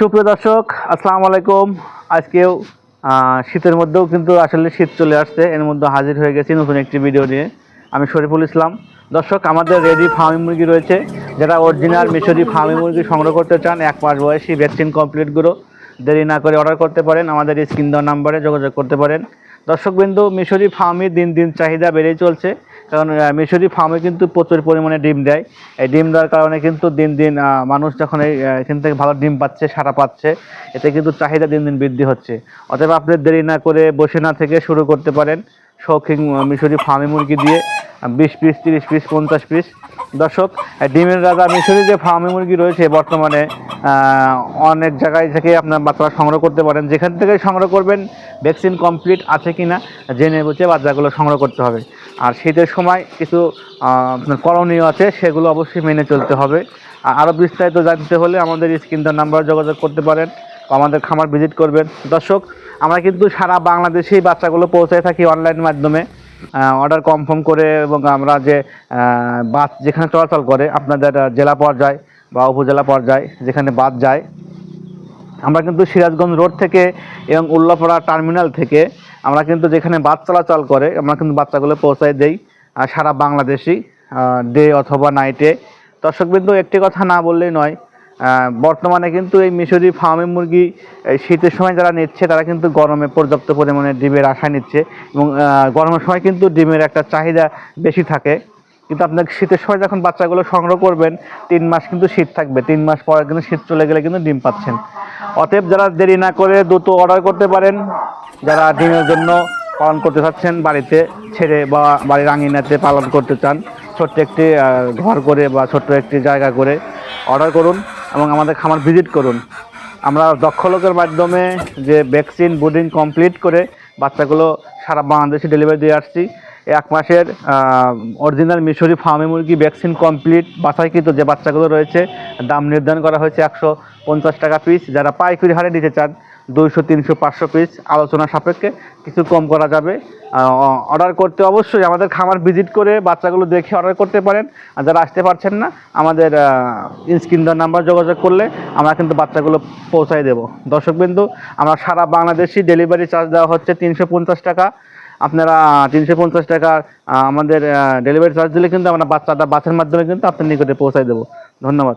সুপ্রিয় দর্শক, আসসালামু আলাইকুম। আজকেও শীতের মধ্যেও কিন্তু আসলে শীত চলে আসছে। এর মধ্যে হাজির হয়ে গেছি নতুন একটি ভিডিও নিয়ে। আমি শরীফুল ইসলাম। দর্শক, আমাদের রেডি ফার্মি মুরগি রয়েছে। যারা অরিজিনাল মিশরি ফার্মি মুরগি সংগ্রহ করতে চান, এক মাস বয়সী ভ্যাকসিন কমপ্লিটগুলো দেরি না করে অর্ডার করতে পারেন। আমাদের স্ক্রিন দেওয়া নাম্বারে যোগাযোগ করতে পারেন। দর্শকবিন্দু, মিশরি ফার্মি দিন দিন চাহিদা বেড়েই চলছে। কারণ মিশরি ফার্মে কিন্তু প্রচুর পরিমাণে ডিম দেয়। এই ডিম দেওয়ার কারণে কিন্তু দিন দিন মানুষ যখন এই এখান থেকে ভালো ডিম পাচ্ছে, সারা পাচ্ছে, এতে কিন্তু চাহিদা দিন দিন বৃদ্ধি হচ্ছে। অতএব আপনি দেরি না করে বসে না থেকে শুরু করতে পারেন শৌখিন মিশরি ফার্মি মুরগি দিয়ে বিশ পিস, তিরিশ পিস, পঞ্চাশ পিস। দর্শক ডিমের রাজা মিশরি যে ফার্মি মুরগি রয়েছে বর্তমানে অনেক জায়গায় থেকে আপনার বাচ্চারা সংগ্রহ করতে পারেন। যেখান থেকে সংগ্রহ করবেন, ভ্যাকসিন কমপ্লিট আছে কি না জেনে বুঝে বাচ্চাগুলো সংগ্রহ করতে হবে। আর শীতের সময় কিছু করণীয় আছে, সেগুলো অবশ্যই মেনে চলতে হবে। আর আরও বিস্তারিত জানতে হলে আমাদের স্ক্রিনটার নাম্বার যোগাযোগ করতে পারেন আমাদের খামার ভিজিট করবেন। দর্শক, আমরা কিন্তু সারা বাংলাদেশেই বাচ্চাগুলো পৌঁছায় থাকি অনলাইন মাধ্যমে। অর্ডার কনফার্ম করে এবং আমরা যে বাস যেখানে চলাচল করে, আপনাদের জেলা পর্যায় বা উপজেলা পর্যায় যেখানে বাস যায়, আমরা কিন্তু সিরাজগঞ্জ রোড থেকে এবং উল্লাপাড়া টার্মিনাল থেকে আমরা কিন্তু যেখানে বাস চলাচল করে, আমরা কিন্তু বাচ্চাগুলো পৌঁছায় দেই সারা বাংলাদেশি ডে অথবা নাইটে দর্শকবৃন্দ, একটি কথা না বললেই নয় বর্তমানে কিন্তু এই মিশরি ফার্মে মুরগি শীতের সময় যারা নিচ্ছে, তারা কিন্তু গরমে পর্যাপ্ত পরিমাণে ডিমের আশা নিচ্ছে এবং গরমের সময় কিন্তু ডিমের একটা চাহিদা বেশি থাকে। কিন্তু আপনার শীতের সময় যখন বাচ্চাগুলো সংগ্রহ করবেন, তিন মাস কিন্তু শীত থাকবে। তিন মাস পরে কিন্তু শীত চলে গেলে কিন্তু ডিম পাচ্ছেন। অতএব যারা দেরি না করে দ্রুত অর্ডার করতে পারেন, যারা ডিমের জন্য পালন করতে চাচ্ছেন বাড়িতে ছেড়ে বা বাড়ির আঙিনাতে পালন করতে চান, ছোট্ট একটি ঘর করে বা ছোট্ট একটি জায়গা করে অর্ডার করুন এবং আমাদের খামার ভিজিট করুন। আমরা দক্ষ লোকের মাধ্যমে যে ভ্যাকসিন বুডিং কমপ্লিট করে বাচ্চাগুলো সারা বাংলাদেশে ডেলিভারি দিয়ে আসছি। এক মাসের অরিজিনাল মিশরি ফার্মে মুরগি ভ্যাকসিন কমপ্লিট বাছাইকৃত যে বাচ্চাগুলো রয়েছে, দাম নির্ধারণ করা হয়েছে একশো পঞ্চাশ টাকা পিস যারা পাইকারি হারে নিতে চান, দুইশো, তিনশো, পাঁচশো পিস আলোচনা সাপেক্ষে কিছু কম করা যাবে। অর্ডার করতে অবশ্যই আমাদের খামার ভিজিট করে বাচ্চাগুলো দেখে অর্ডার করতে পারেন। আর যারা আসতে পারছেন না, আমাদের স্ক্রিন দেওয়ার নাম্বার যোগাযোগ করলে আমরা কিন্তু বাচ্চাগুলো পৌঁছাই দেবো। দর্শকবিন্দু, আমরা সারা বাংলাদেশি ডেলিভারি চার্জ দেওয়া হচ্ছে তিনশো পঞ্চাশ টাকা। আপনারা তিনশো পঞ্চাশ টাকার আমাদের ডেলিভারি চার্জ দিলে কিন্তু আমরা বাচ্চাটা বাসের মাধ্যমে কিন্তু আপনার নিকটে পৌঁছাই দেবো। ধন্যবাদ।